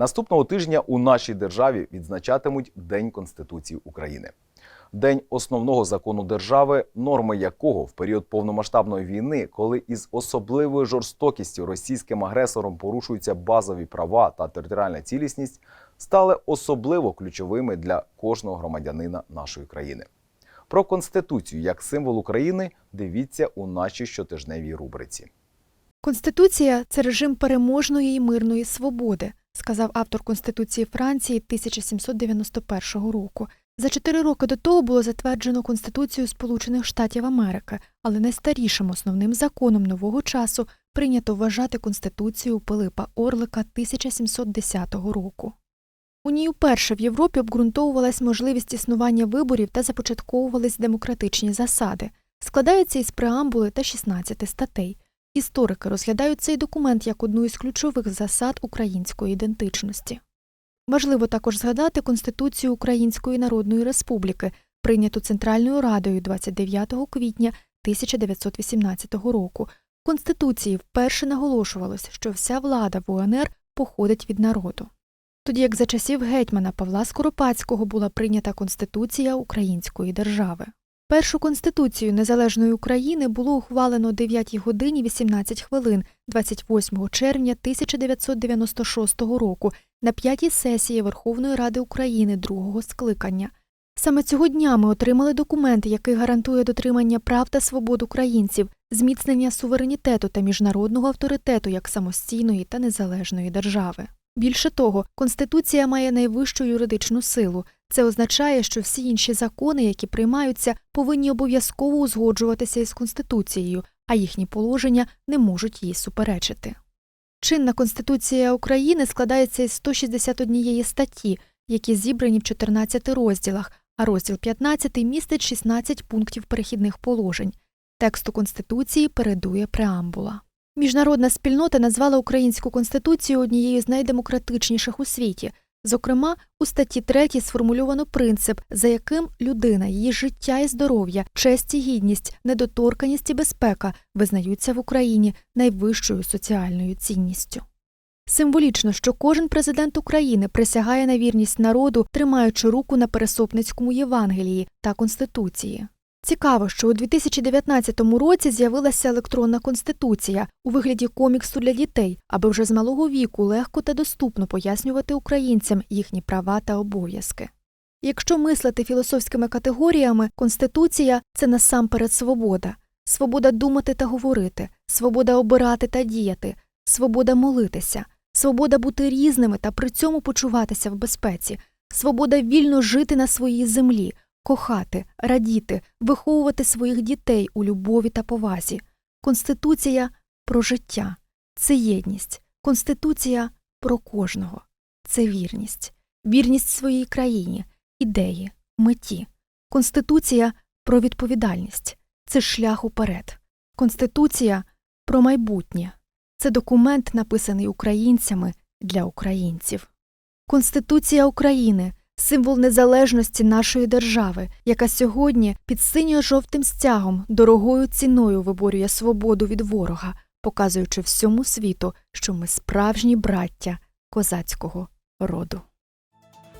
Наступного тижня у нашій державі відзначатимуть День Конституції України. День основного закону держави, норми якого в період повномасштабної війни, коли із особливою жорстокістю російським агресором порушуються базові права та територіальна цілісність, стали особливо ключовими для кожного громадянина нашої країни. Про конституцію як символ України дивіться у нашій щотижневій рубриці. Конституція це режим переможної і мирної свободи, сказав автор Конституції Франції 1791 року. За чотири роки до того було затверджено Конституцію Сполучених Штатів Америки, але найстарішим основним законом нового часу прийнято вважати Конституцію Пилипа Орлика 1710 року. У ній вперше в Європі обґрунтовувалась можливість існування виборів та започатковувались демократичні засади. Складається із преамбули та 16 статей. Історики розглядають цей документ як одну із ключових засад української ідентичності. Важливо також згадати Конституцію Української Народної Республіки, прийняту Центральною Радою 29 квітня 1918 року. В Конституції вперше наголошувалось, що вся влада в УНР походить від народу. Тоді як за часів гетьмана Павла Скоропадського була прийнята Конституція Української держави. Першу конституцію незалежної України було ухвалено о 9 годині 18 хвилин 28 червня 1996 року на п'ятій сесії Верховної Ради України другого скликання. Саме цього дня ми отримали документ, який гарантує дотримання прав та свобод українців, зміцнення суверенітету та міжнародного авторитету як самостійної та незалежної держави. Більше того, Конституція має найвищу юридичну силу. Це означає, що всі інші закони, які приймаються, повинні обов'язково узгоджуватися із Конституцією, а їхні положення не можуть їй суперечити. Чинна Конституція України складається із 161 статті, які зібрані в 14 розділах, а розділ 15 містить 16 пунктів перехідних положень. Тексту Конституції передує преамбула. Міжнародна спільнота назвала українську конституцію однією з найдемократичніших у світі. Зокрема, у статті 3 сформульовано принцип, за яким людина, її життя і здоров'я, честь і гідність, недоторканість і безпека визнаються в Україні найвищою соціальною цінністю. Символічно, що кожен президент України присягає на вірність народу, тримаючи руку на пересопницькому Євангелії та Конституції. Цікаво, що у 2019 році з'явилася електронна конституція у вигляді коміксу для дітей, аби вже з малого віку легко та доступно пояснювати українцям їхні права та обов'язки. Якщо мислити філософськими категоріями, конституція це насамперед свобода, свобода думати та говорити, свобода обирати та діяти, свобода молитися, свобода бути різними та при цьому почуватися в безпеці, свобода вільно жити на своїй землі кохати, радіти, виховувати своїх дітей у любові та повазі. Конституція про життя це єдність, конституція про кожного це вірність, вірність своїй країні, ідеї, меті. Конституція про відповідальність це шлях уперед. Конституція про майбутнє це документ, написаний українцями для українців. Конституція України символ незалежності нашої держави, яка сьогодні під синьо-жовтим стягом дорогою ціною виборює свободу від ворога, показуючи всьому світу, що ми справжні браття козацького роду.